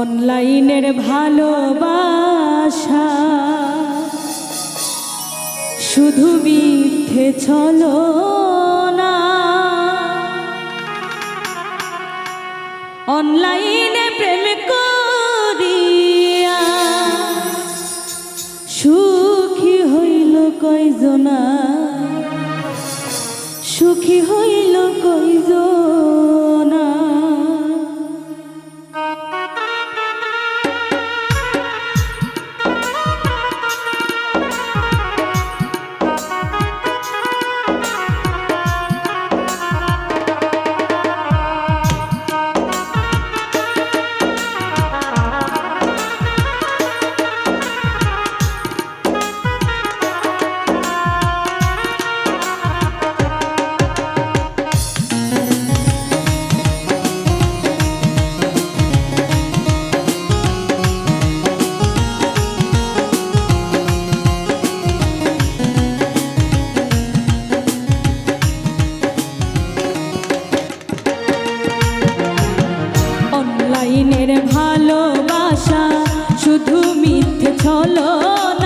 অনলাইনের ভালোবাসা। শুধু মিথ্যে চলো না। অনলাইনে প্রেম করিয়া সুখী হইল কয়জনা? সুখী হইল মিথ্যে ছলনা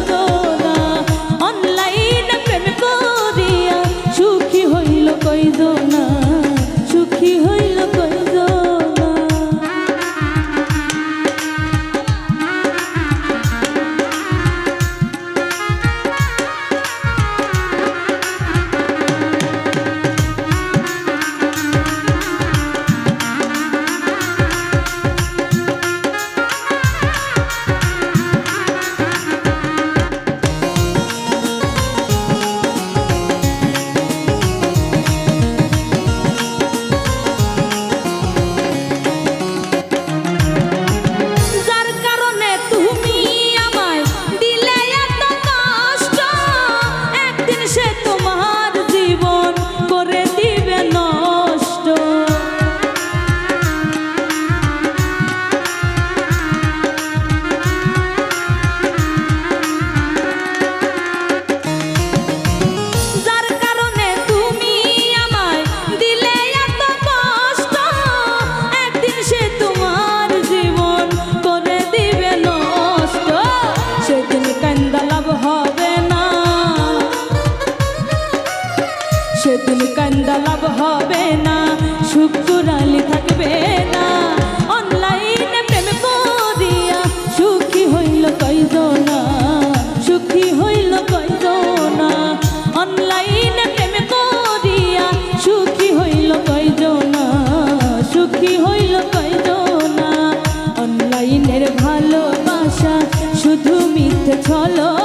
সুখী হইল কয়জনা। অনলাইনের ভালোবাসা শুধু মিথ্যে ছলো